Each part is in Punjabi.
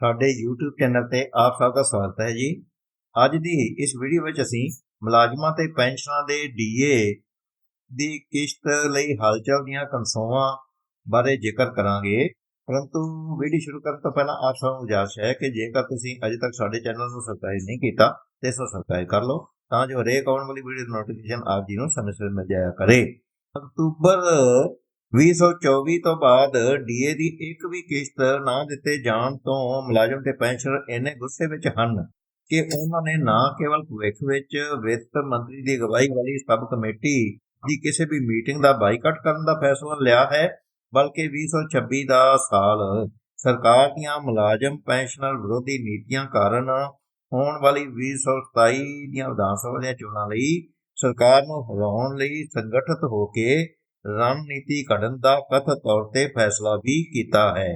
ਸਾਡੇ YouTube ਚੈਨਲ ਤੇ ਆਪ ਸਭ ਦਾ ਸਵਾਗਤ ਹੈ ਜੀ। ਅੱਜ ਦੀ ਇਸ ਵੀਡੀਓ ਵਿੱਚ ਅਸੀਂ ਮੁਲਾਜ਼ਮਾਂ ਤੇ ਪੈਨਸ਼ਨਾਂ ਦੇ ਡੀਏ ਦੀ ਕਿਸ਼ਤ ਲਈ ਹਲਚਲ ਦੀਆਂ ਕਨਸੋਆਂ ਬਾਰੇ ਜ਼ਿਕਰ ਕਰਾਂਗੇ। ਪਰੰਤੂ ਵੀਡੀਓ ਸ਼ੁਰੂ ਕਰਨ ਤੋਂ ਪਹਿਲਾਂ ਆਪ ਸਭ ਨੂੰ ਗੁਜ਼ਾਰਿਸ਼ ਹੈ ਕਿ ਜੇਕਰ ਤੁਸੀਂ ਅਜੇ ਤੱਕ ਸਾਡੇ ਚੈਨਲ ਨੂੰ ਸਬਸਕ੍ਰਾਈਬ ਨਹੀਂ ਕੀਤਾ, ਤੇ ਇਸ ਨੂੰ ਸਬਸਕ੍ਰਾਈਬ ਕਰ ਲਓ, ਤਾਂ ਜੋ ਹਰੇਕ ਆਉਣ ਵਾਲੀ ਵੀਡੀਓ ਦੀ ਨੋਟੀਫਿਕੇਸ਼ਨ ਆਪ ਜੀ ਨੂੰ ਸਮੇਂ ਸਿਰ ਮਿਲ ਜਾਇਆ ਕਰੇ। ਅਕਤੂਬਰ 2024 ਤੋਂ ਬਾਅਦ ਡੀਏ ਦੀ ਇੱਕ ਵੀ ਕਿਸ਼ਤ ਨਾ ਦਿੱਤੇ ਜਾਣ ਤੋਂ ਮੁਲਾਜ਼ਮ ਤੇ ਪੈਨਸ਼ਨਰ ਇੰਨੇ ਗੁੱਸੇ ਵਿੱਚ ਹਨ ਕਿ ਉਹਨਾਂ ਨੇ ਨਾ ਕੇਵਲ ਭਵਿੱਖ ਵਿੱਚ ਵਿੱਤ ਮੰਤਰੀ ਦੀ ਅਗਵਾਈ ਵਾਲੀ ਸਬ ਕਮੇਟੀ ਦੀ ਕਿਸੇ ਵੀ ਮੀਟਿੰਗ ਦਾ ਬਾਈਕਾਟ ਕਰਨ ਦਾ ਫੈਸਲਾ ਲਿਆ ਹੈ, ਬਲਕਿ 2026 ਦਾ ਸਾਲ ਸਰਕਾਰ ਦੀਆਂ ਮੁਲਾਜ਼ਮ ਪੈਨਸ਼ਨਰ ਵਿਰੋਧੀ ਨੀਤੀਆਂ ਕਾਰਨ ਹੋਣ ਵਾਲੀ 2027 ਦੀਆਂ ਵਿਧਾਨ ਸਭਾ ਦੀਆਂ ਚੋਣਾਂ ਲਈ ਸਰਕਾਰ ਨੂੰ ਹਰਾਉਣ ਲਈ ਸੰਗਠਿਤ ਹੋ ਕੇ ਰਣਨੀਤੀ ਘੜਨ ਦਾ ਕਥਿਤ ਤੌਰ ਤੇ ਫੈਸਲਾ ਵੀ ਕੀਤਾ ਹੈ।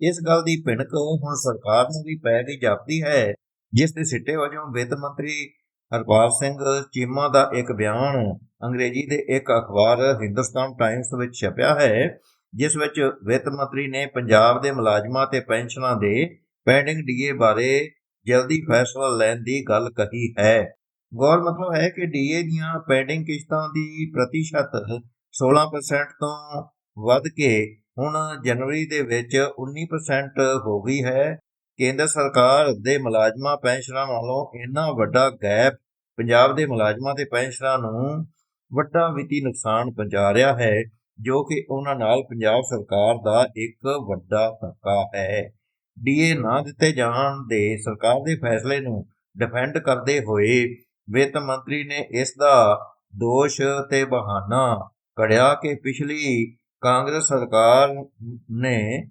ਇਸ ਗੱਲ ਦੀ ਭਿਣਕ ਹੁਣ ਸਰਕਾਰ ਨੂੰ ਵੀ ਪੈ ਗਈ ਜਾਪਦੀ ਹੈ, ਜਿਸ ਦੇ ਸਿੱਟੇ ਵਜੋਂ ਵਿੱਤ ਮੰਤਰੀ ਹਰਪਾਲ ਸਿੰਘ ਚੀਮਾ ਦਾ ਇੱਕ ਬਿਆਨ ਅੰਗਰੇਜ਼ੀ ਦੇ ਇੱਕ ਅਖਬਾਰ ਹਿੰਦੁਸਤਾਨ ਟਾਈਮਸ ਵਿੱਚ ਛਪਿਆ ਹੈ, ਜਿਸ ਵਿੱਚ ਵਿੱਤ ਮੰਤਰੀ ਨੇ ਪੰਜਾਬ ਦੇ ਮੁਲਾਜ਼ਮਾਂ ਤੇ ਪੈਨਸ਼ਨਾਂ ਦੇ ਪੈਂਡਿੰਗ ਡੀਏ ਬਾਰੇ ਜਲਦੀ ਫੈਸਲਾ ਲੈਣ ਦੀ ਗੱਲ ਕਹੀ ਹੈ। ਗੌਰ ਮਤਲਬ ਹੈ ਕਿ ਡੀਏ ਦੀਆਂ ਪੈਂਡਿੰਗ ਕਿਸ਼ਤਾਂ ਦੀ ਪ੍ਰਤੀਸ਼ਤ 16% ਤੋਂ ਵੱਧ ਕੇ ਹੁਣ ਜਨਵਰੀ ਦੇ ਵਿੱਚ 19% ਹੋ ਗਈ ਹੈ। ਕੇਂਦਰ ਸਰਕਾਰ ਦੇ ਮੁਲਾਜ਼ਮਾਂ, ਪੈਨਸ਼ਨਾਂ ਨਾਲੋਂ ਇੰਨਾ ਵੱਡਾ ਗੈਪ ਪੰਜਾਬ ਦੇ ਮੁਲਾਜ਼ਮਾਂ ਤੇ ਪੈਨਸ਼ਨਾਂ ਨੂੰ ਵੱਡਾ ਵਿੱਤੀ ਨੁਕਸਾਨ ਪਹੁੰਚਾ ਰਿਹਾ ਹੈ, ਜੋ ਕਿ ਉਹਨਾਂ ਨਾਲ ਪੰਜਾਬ ਸਰਕਾਰ ਦਾ ਇੱਕ ਵੱਡਾ ਧੱਕਾ ਹੈ। ਡੀਏ ਨਾ ਦਿੱਤੇ ਜਾਣ ਦੇ ਸਰਕਾਰ ਦੇ ਫੈਸਲੇ ਨੂੰ ਡਿਫੈਂਡ ਕਰਦੇ ਹੋਏ ਵਿੱਤ ਮੰਤਰੀ ਨੇ ਇਸ ਦਾ ਦੋਸ਼ ਤੇ ਬਹਾਨਾ ਕੜਿਆ ਕਿ ਪਿਛਲੀ ਕਾਂਗਰਸ ਸਰਕਾਰ ਨੇ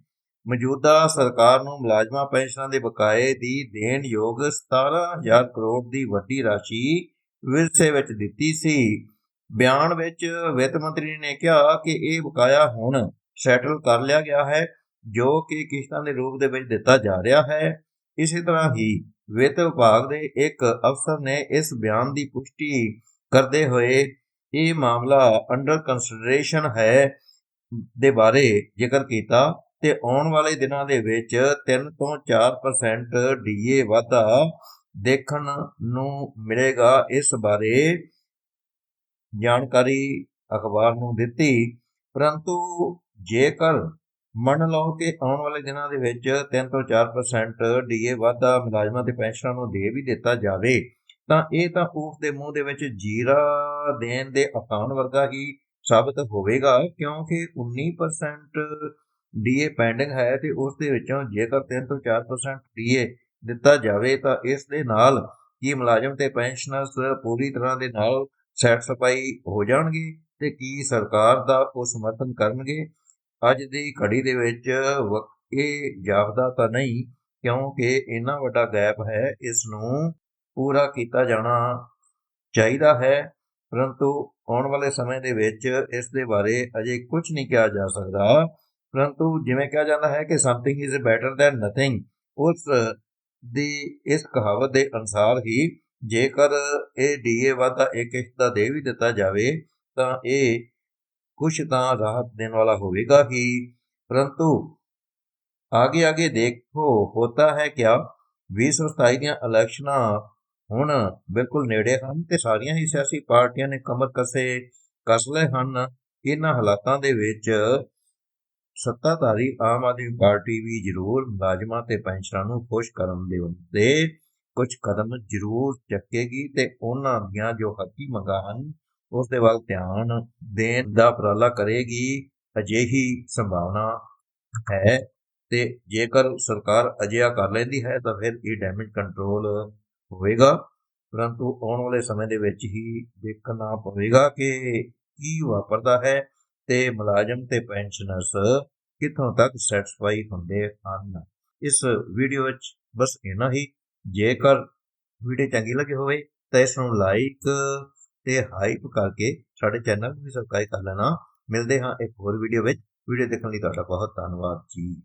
ਮੌਜੂਦਾ ਸਰਕਾਰ ਨੂੰ ਮੁਲਾਜ਼ਮਾਂ ਪੈਨਸ਼ਨਾਂ ਦੇ ਬਕਾਏ ਦੀ ਦੇਣ ਯੋਗ 17000 ਕਰੋੜ ਦੀ ਵੱਡੀ ਰਾਸ਼ੀ ਵਿਰਸੇ ਵਿੱਚ ਦਿੱਤੀ ਸੀ। ਬਿਆਨ ਵਿੱਚ ਵਿੱਤ ਮੰਤਰੀ ਨੇ ਕਿਹਾ ਕਿ ਇਹ ਬਕਾਇਆ ਹੁਣ ਸੈਟਲ ਕਰ ਲਿਆ ਗਿਆ ਹੈ, ਜੋ ਕਿ ਕਿਸ਼ਤਾਂ ਦੇ ਰੂਪ ਦੇ ਵਿੱਚ ਦਿੱਤਾ ਜਾ ਰਿਹਾ ਹੈ। ਇਸੇ ਤਰ੍ਹਾਂ ਹੀ ਵਿੱਤ ਵਿਭਾਗ ਦੇ ਇੱਕ ਅਫਸਰ ਨੇ ਇਸ ਬਿਆਨ ਦੀ ਪੁਸ਼ਟੀ ਕਰਦੇ ਹੋਏ ਇਹ ਮਾਮਲਾ ਅੰਡਰ ਕੰਸੀਡਰੇਸ਼ਨ ਹੈ ਦੇ ਬਾਰੇ ਜ਼ਿਕਰ ਕੀਤਾ ਤੇ ਆਉਣ ਵਾਲੇ ਦਿਨਾਂ ਦੇ ਵਿੱਚ 3 ਤੋਂ 4% ਡੀਏ ਵਾਧਾ ਦੇਖਣ ਨੂੰ ਮਿਲੇਗਾ। ਇਸ ਬਾਰੇ ਜਾਣਕਾਰੀ ਅਖਬਾਰ ਨੂੰ ਦਿੱਤੀ। ਪਰੰਤੂ ਜੇਕਰ ਮੰਨ ਲਓ ਕਿ ਆਉਣ ਵਾਲੇ ਦਿਨਾਂ ਦੇ ਵਿੱਚ 3 ਤੋਂ 4% ਡੀਏ ਵਾਧਾ ਮੁਲਾਜ਼ਮਾਂ ਤੇ ਪੈਨਸ਼ਨਰਾਂ ਨੂੰ ਦੇ ਵੀ ਦਿੱਤਾ ਜਾਵੇ ਤਾਂ ਇਹ ਤਾਂ ਉਸ ਦੇ ਮੂੰਹ ਦੇ ਵਿੱਚ ਜੀਰਾ ਦੇਣ ਦੇ ਆਸਾਨ ਵਰਗਾ ਹੀ ਸਾਬਤ ਹੋਵੇਗਾ, ਕਿਉਂਕਿ 19% ਡੀਏ ਪੈਂਡਿੰਗ ਹੈ ਤੇ ਉਸ ਦੇ ਵਿੱਚੋਂ ਜੇਕਰ 3 ਤੋਂ 4% ਡੀਏ ਦਿੱਤਾ ਜਾਵੇ ਤਾਂ ਇਸ ਦੇ ਨਾਲ ਕੀ ਮੁਲਾਜ਼ਮ ਤੇ ਪੈਨਸ਼ਨਰਸ ਪੂਰੀ ਤਰ੍ਹਾਂ ਦੇ ਨਾਲ ਸੈਟੀਸਫਾਈ ਹੋ ਜਾਣਗੇ ਤੇ ਕੀ ਸਰਕਾਰ ਦਾ ਉਹ ਸਮਰਥਨ ਕਰਨਗੇ? ਅੱਜ ਦੀ ਘੜੀ ਦੇ ਵਿੱਚ ਇਹ ਜਾਪਦਾ ਤਾਂ ਨਹੀਂ, ਕਿਉਂਕਿ ਇੰਨਾ ਵੱਡਾ ਗੈਪ ਹੈ, ਇਸ ਨੂੰ ਪੂਰਾ ਕੀਤਾ ਜਾਣਾ ਚਾਹੀਦਾ ਹੈ, ਪਰੰਤੂ ਆਉਣ ਵਾਲੇ ਸਮੇਂ ਦੇ ਵਿੱਚ ਇਸ ਦੇ ਬਾਰੇ ਅਜੇ ਕੁਝ ਨਹੀਂ ਕਿਹਾ ਜਾ ਸਕਦਾ। ਪਰੰਤੂ ਜਿਵੇਂ ਕਿਹਾ ਜਾਂਦਾ ਹੈ ਕਿ something is better than nothing ਉਸ ਦੀ, ਇਸ ਕਹਾਵਤ ਦੇ ਅਨਸਾਰ ਹੀ ਜੇਕਰ ਇਹ ਡੀਏ ਵਾਧਾ ਇੱਕ ਇੱਕ ਦਾ ਦੇ ਵੀ ਦਿੱਤਾ ਜਾਵੇ, ਤਾਂ ਇਹ ਕੁਝ ਤਾਂ ਰਾਹਤ ਦੇਣ ਵਾਲਾ ਹੋਵੇਗਾ ਹੀ। ਪਰੰਤੂ ਆਗੇ ਆਗੇ ਦੇਖੋ, ਹੋਤਾ ਹੈ ਕਿਆ? 2027 ਦੀਆਂ ਇਲੈਕਸ਼ਨਾਂ ਹੁਣ ਬਿਲਕੁਲ ਨੇੜੇ ਹਨ ਤੇ ਸਾਰੀਆਂ ਹੀ ਸਿਆਸੀ ਪਾਰਟੀਆਂ ਨੇ ਕਮਰ ਕਸੇ ਕਸ ਲਏ ਹਨ। ਇਹਨਾਂ ਹਾਲਾਤਾਂ ਦੇ ਵਿੱਚ ਸੱਤਾਧਾਰੀ ਆਮ ਆਦਮੀ ਪਾਰਟੀ ਵੀ ਜ਼ਰੂਰ ਮੁਲਾਜ਼ਮਾਂ ਤੇ ਪੈਨਸ਼ਨਰਾਂ ਨੂੰ ਖੁਸ਼ ਕਰਨ ਦੇ ਉੱਤੇ ਕੁਝ ਕਦਮ ਜ਼ਰੂਰ ਚੱਕੇਗੀ ਤੇ ਉਹਨਾਂ ਦੀਆਂ ਜੋ ਹੱਕੀ ਮੰਗਾਂ ਹਨ, ਉਸ ਦੇ ਵੱਲ ਧਿਆਨ ਦੇਣ ਦਾ ਉਪਰਾਲਾ ਕਰੇਗੀ, ਅਜਿਹੀ ਸੰਭਾਵਨਾ ਹੈ ਤੇ ਜੇਕਰ ਸਰਕਾਰ ਅਜਿਹਾ ਕਰ ਲੈਂਦੀ ਹੈ ਤਾਂ ਫਿਰ ਇਹ ਡੈਮੇਜ ਕੰਟਰੋਲ ਹੋਵੇਗਾ। ਪਰੰਤੂ ਆਉਣ ਵਾਲੇ ਸਮੇਂ ਦੇ ਵਿੱਚ ਹੀ ਦੇਖਣਾ ਪਵੇਗਾ ਕਿ ਕੀ ਵਾਪਰਦਾ ਹੈ ਤੇ ਮੁਲਾਜ਼ਮ ਤੇ ਪੈਨਸ਼ਨਰਸ ਕਿੱਥੋਂ ਤੱਕ ਸੈਟੀਸਫਾਈ ਹੁੰਦੇ ਹਨ। ਇਸ ਵੀਡੀਓ ਵਿੱਚ ਬਸ ਇਹਨਾਂ ਹੀ। ਜੇਕਰ ਵੀਡੀਓ ਚੰਗੀ ਲੱਗੀ ਹੋਵੇ ਤਾਂ ਇਸ ਨੂੰ ਲਾਈਕ ਤੇ ਹਾਈਪ ਕਰਕੇ ਸਾਡੇ ਚੈਨਲ ਨੂੰ ਵੀ ਸਬਸਕ੍ਰਾਈਬ ਕਰ ਲੈਣਾ। ਮਿਲਦੇ ਹਾਂ ਇੱਕ ਹੋਰ ਵੀਡੀਓ ਵਿੱਚ। ਵੀਡੀਓ ਦੇਖਣ ਲਈ ਤੁਹਾਡਾ ਬਹੁਤ ਧੰਨਵਾਦ ਜੀ।